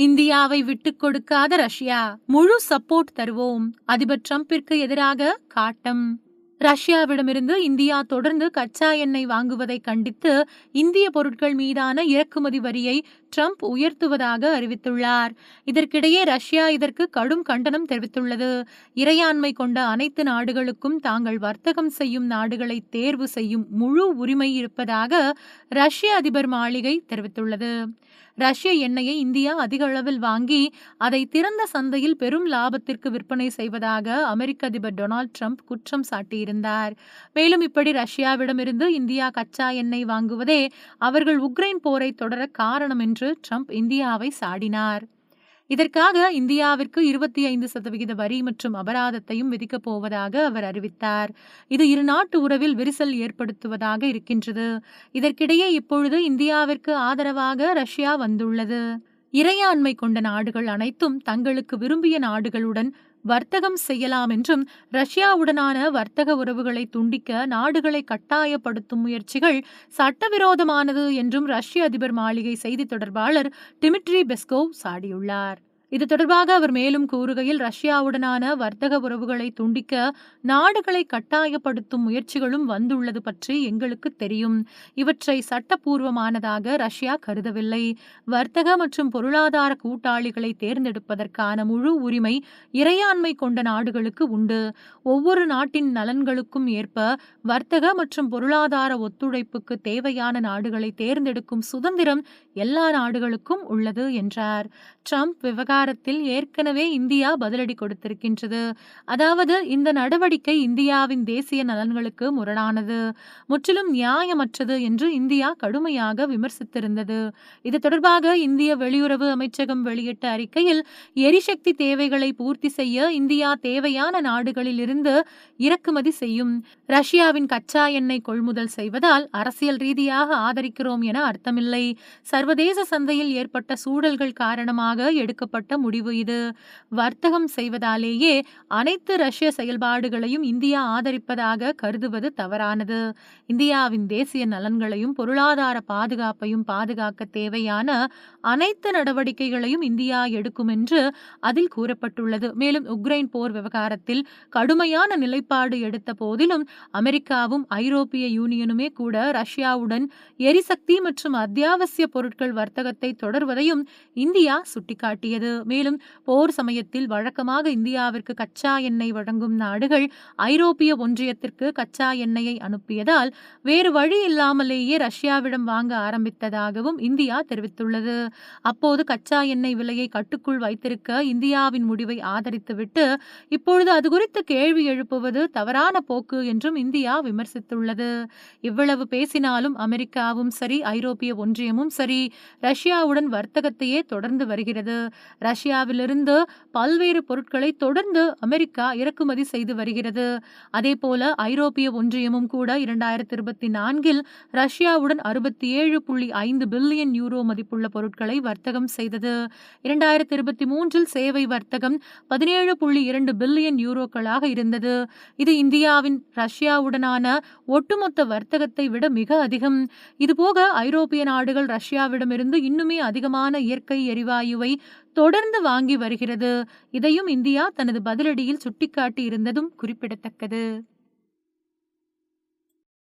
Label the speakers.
Speaker 1: இந்தியாவை விட்டுக் கொடுக்காத ரஷ்யா. முழு சப்போர்ட் தருவோம். அதிபர் டிரம்பிற்கு எதிராக காட்டம். ரஷ்யாவிடமிருந்து இந்தியா தொடர்ந்து கச்சா எண்ணெய் வாங்குவதை கண்டித்து இந்திய பொருட்கள் மீதான இறக்குமதி வரியை ட்ரம்ப் உயர்த்துவதாக அறிவித்துள்ளார். இதற்கிடையே ரஷ்யா இதற்கு கடும் கண்டனம் தெரிவித்துள்ளது. இறையாண்மை கொண்ட அனைத்து நாடுகளுக்கும் தாங்கள் வர்த்தகம் செய்யும் நாடுகளை தேர்வு செய்யும் முழு உரிமை இருப்பதாக ரஷ்ய அதிபர் மாளிகை தெரிவித்துள்ளது. ரஷ்ய எண்ணெயை இந்தியா அதிக அளவில் வாங்கி அதை திறந்த சந்தையில் பெரும் லாபத்திற்கு விற்பனை செய்வதாக அமெரிக்க அதிபர் டொனால்ட் ட்ரம்ப் குற்றம் சாட்டியிருந்தார். மேலும் இப்படி ரஷ்யாவிடமிருந்து இந்தியா கச்சா எண்ணெய் வாங்குவதே அவர்கள் உக்ரைன் போரை தொடர காரணம் என்று என்று ட்ரம்ப் இந்தியாவை சாடினார். இதற்காக இந்தியாவிற்கு இருபத்தி ஐந்து சதவிகித வரி மற்றும் அபராதத்தையும் விதிக்கப் போவதாக அவர் அறிவித்தார். இது இரு நாட்டு உறவில் விரிசல் ஏற்படுத்துவதாக இருக்கின்றது. இதற்கிடையே இப்பொழுது இந்தியாவிற்கு ஆதரவாக ரஷ்யா வந்துள்ளது. இறையாண்மை கொண்ட நாடுகள் அனைத்தும் தங்களுக்கு விரும்பிய நாடுகளுடன் வர்த்தகம் செய்யலாம் என்றும் ரஷ்யாவுடனான வர்த்தக உறவுகளை துண்டிக்க நாடுகளை கட்டாயப்படுத்தும் முயற்சிகள் சட்டவிரோதமானது என்றும் ரஷ்ய அதிபர் மாளிகை செய்தி தொடர்பாளர் டிமிட்ரி பெஸ்கோவ் சாடியுள்ளார். இது தொடர்பாக அவர் மேலும் கூறுகையில் ரஷ்யாவுடனான வர்த்தக உறவுகளை துண்டிக்க நாடுகளை கட்டாயப்படுத்தும் முயற்சிகளும் வந்துள்ளது பற்றி எங்களுக்கு தெரியும். இவற்றை சட்டப்பூர்வமானதாக ரஷ்யா கருதவில்லை. வர்த்தக மற்றும் பொருளாதார கூட்டாளிகளை தேர்ந்தெடுப்பதற்கான முழு உரிமை இறையாண்மை கொண்ட நாடுகளுக்கு உண்டு. ஒவ்வொரு நாட்டின் நலன்களுக்கும் ஏற்ப வர்த்தக மற்றும் பொருளாதார ஒத்துழைப்புக்கு தேவையான நாடுகளை தேர்ந்தெடுக்கும் சுதந்திரம் எல்லா நாடுகளுக்கும் உள்ளது என்றார். ட்ரம்ப் விவகாரத்தில் ஏற்கனவே இந்தியா பதிலடி கொடுத்திருக்கின்றது. அதாவது இந்த நடவடிக்கை இந்தியாவின் தேசிய நலன்களுக்கு முரணானது. முற்றிலும் நியாயமற்றது என்று இந்தியா கடுமையாக விமர்சித்திருந்தது. இது தொடர்பாக இந்திய வெளியுறவு அமைச்சகம் வெளியிட்ட அறிக்கையில் எரிசக்தி தேவைகளை பூர்த்தி செய்ய இந்தியா தேவையான நாடுகளில் இருந்து இறக்குமதி செய்யும். ரஷ்யாவின் கச்சா எண்ணெய் கொள்முதல் செய்வதால் அரசியல் ரீதியாக ஆதரிக்கிறோம் என அர்த்தமில்லை. சர்வதேச சந்தையில் ஏற்பட்ட சூழல்கள் காரணமாக எடுக்கப்பட்ட முடிவு இது. வர்த்தகம் செய்வதாலேயே அனைத்து ரஷ்ய செயல்பாடுகளையும் இந்தியா ஆதரிப்பதாக கருதுவது தவறானது. இந்தியாவின் தேசிய நலன்களையும் பொருளாதார பாதுகாப்பையும் பாதுகாக்க தேவையான அனைத்து நடவடிக்கைகளையும் இந்தியா எடுக்கும் என்று அதில் கூறப்பட்டுள்ளது. மேலும் உக்ரைன் போர் விவகாரத்தில் கடுமையான நிலைப்பாடு எடுத்த போதிலும் அமெரிக்காவும் ஐரோப்பிய யூனியனுமே கூட ரஷ்யாவுடன் எரிசக்தி மற்றும் அத்தியாவசிய பொருட்கள் வர்த்தகத்தை தொடர்வதையும் இந்தியா சுட்டிக்காட்டியது. மேலும் போர் சமயத்தில் வழக்கமாக இந்தியாவிற்கு கச்சா எண்ணெய் வழங்கும் நாடுகள் ஐரோப்பிய ஒன்றியத்திற்கு கச்சா எண்ணெயை அனுப்பியதால் வேறு வழி இல்லாமலேயே ரஷ்யாவிடம் வாங்க ஆரம்பித்ததாகவும் இந்தியா தெரிவித்துள்ளது. அப்போது கச்சா எண்ணெய் விலையை கட்டுக்குள் வைத்திருக்க இந்தியாவின் முடிவை ஆதரித்துவிட்டு இப்பொழுது அது குறித்து கேள்வி எழுப்புவது தவறான போக்கு என்றும் இந்தியா விமர்சித்துள்ளது. இவ்வளவு பேசினாலும் அமெரிக்காவும் சரி ஐரோப்பிய ஒன்றியமும் சரி ரஷ்யாவுடன் வர்த்தகத்தையே தொடர்ந்து வருகிறது. ரஷ்யாவிலிருந்து பல்வேறு பொருட்களை தொடர்ந்து அமெரிக்கா இறக்குமதி செய்து வருகிறது. அதேபோல ஐரோப்பிய ஒன்றியமும் கூட இரண்டாயிரத்தி இருபத்தி நான்கில் ரஷ்யாவுடன் அறுபத்தி ஏழு புள்ளி ஐந்து பில்லியன் யூரோ மதிப்புள்ள பொருட்களை வர்த்தகம் செய்தது. இரண்டாயிரத்தி இருபத்தி மூன்றில் சேவை வர்த்தகம் பதினேழு புள்ளி இரண்டு பில்லியன் யூரோக்களாக இருந்தது. இது இந்தியாவின் ரஷ்யாவுடனான ஒட்டுமொத்த வர்த்தகத்தை விட மிக அதிகம். இதுபோக ஐரோப்பிய நாடுகள் ரஷ்யாவிடமிருந்து இன்னுமே அதிகமான இயற்கை எரிவாயுவை தொடர்ந்து வாங்கி வருகிறது. இதையும் இந்தியா தனது பதிலடியில் சுட்டிக்காட்டி இருந்ததும் குறிப்பிடத்தக்கது.